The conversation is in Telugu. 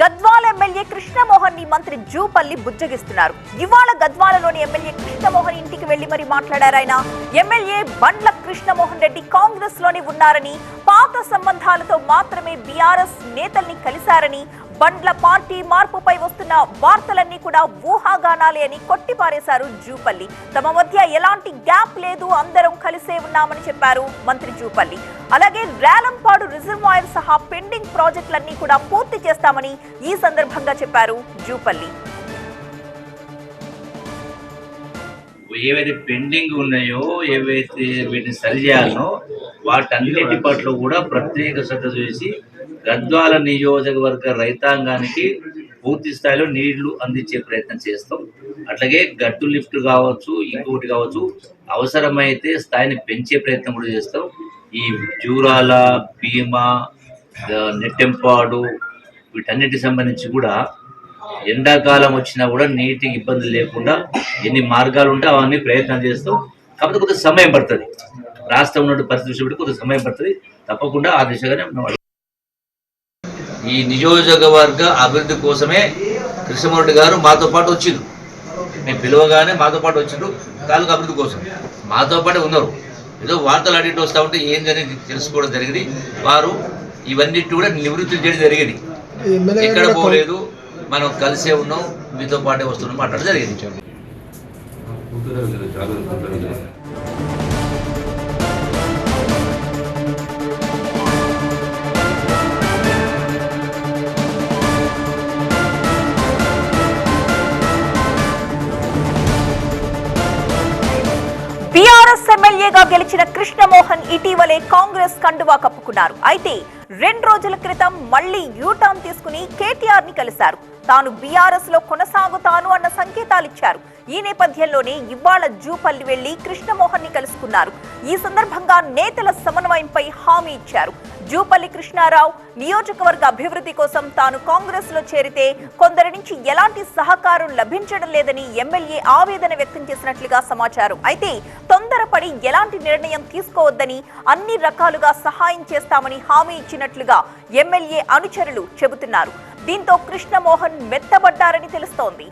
గద్వాల ఎమ్మెల్యే కృష్ణమోహన్ని మంత్రి జూపల్లి బుజ్జగిస్తున్నారు. ఇవాళ గద్వాలలోని ఎమ్మెల్యే కృష్ణమోహన్ ఇంటికి వెళ్ళి మరి మాట్లాడారు ఆయన. ఎమ్మెల్యే బండ్ల కృష్ణమోహన్ రెడ్డి కాంగ్రెస్లోనే ఉన్నారని పాత సంబంధాలతో మాత్రమే బీఆర్ఎస్ నేతల్ని కలిశారని బండ్ల పార్టీ మార్పుపై వస్తున్న వార్తలన్నీ కూడా ఊహాగానాలే అని కొట్టిపారేశారు జూపల్లి. తమ మధ్య ఎలాంటి గ్యాప్ లేదు అందరం కలిసే ఉన్నామని చెప్పారు మంత్రి జూపల్లి. అలాగే రేలంపాడు రిజర్వాయర్ సహా పెండింగ్ ప్రాజెక్టులన్నీ కూడా పూర్తి చేస్తామని ఈ సందర్భంగా చెప్పారు జూపల్లి. ఏవైతే పెండింగ్ ఉన్నాయో ఏవైతే వీటిని సరిచేయాలనో వాటన్నిటి పట్ల కూడా ప్రత్యేక శ్రద్ధ చేసి గద్వాల నియోజకవర్గ రైతాంగానికి పూర్తి స్థాయిలో నీళ్ళు అందించే ప్రయత్నం చేస్తాం. అట్లాగే గట్టు లిఫ్ట్ కావచ్చు ఇంకొకటి కావచ్చు అవసరమైతే స్థాయిని పెంచే ప్రయత్నం కూడా చేస్తాం. ఈ జూరాల భీమా నెట్టెంపాడు వీటన్నిటికి సంబంధించి కూడా ఎండాకాలం వచ్చినా కూడా నీటికి ఇబ్బంది లేకుండా ఎన్ని మార్గాలు ఉంటే అవన్నీ ప్రయత్నం చేస్తాం. కాకపోతే కొంత సమయం పడుతుంది. రాష్ట్రం ఉన్న పరిస్థితి కొంత సమయం పడుతుంది. తప్పకుండా ఆ దిశగానే ఈ నియోజకవర్గ అభివృద్ధి కోసమే కృష్ణమూర్తి గారు మాతో పాటు వచ్చిండ్రు. మేము పిలవగానే మాతో పాటు వచ్చిండ్రు తాలూకు అభివృద్ధి కోసం. మాతో పాటే ఉన్నారు. ఏదో వార్తలు అడిగి వస్తూ ఉంటే ఏం జరిగింది తెలుసుకోవడం జరిగింది. వారు ఇవన్నీ కూడా నివృత్తి చేయడం జరిగింది. ఎక్కడ పోలేదు మనం కలిసే ఉన్నాం మీతో పాటే వస్తున్నాం మాట్లాడడం జరిగింది. ఎమ్మెల్యేగా గెలిచిన కృష్ణమోహన్ ఇటీవలే కాంగ్రెస్ కండువా కప్పుకున్నారు. అయితే రెండు రోజుల క్రితం మళ్ళీ యూటర్న్ తీసుకుని కేటీఆర్ని కలిశారు. తాను బీఆర్ఎస్లో కొనసాగుతాను అన్న సంకేతాలిచ్చారు. ఈ నేపథ్యంలోనే ఇవాళ జూపల్లి వెళ్ళి కృష్ణమోహన్ని కలుసుకున్నారు. ఈ సందర్భంగా నేతల సమన్వయంపై హామీ ఇచ్చారు. జూపల్లి కృష్ణారావు నియోజకవర్గ అభివృద్ధి కోసం తాను కాంగ్రెస్లో చేరితే కొందరి నుంచి ఎలాంటి సహకారం లభించడం లేదని ఎమ్మెల్యే ఆవేదన వ్యక్తం చేసినట్లుగా సమాచారం. అయితే తొందరపడి ఎలాంటి నిర్ణయం తీసుకోవద్దని అన్ని రకాలుగా సహాయం చేస్తామని హామీ ఇచ్చినట్లుగా ఎమ్మెల్యే అనుచరులు చెబుతున్నారు. దీంతో కృష్ణమోహన్ మెత్తబడ్డారని తెలుస్తోంది.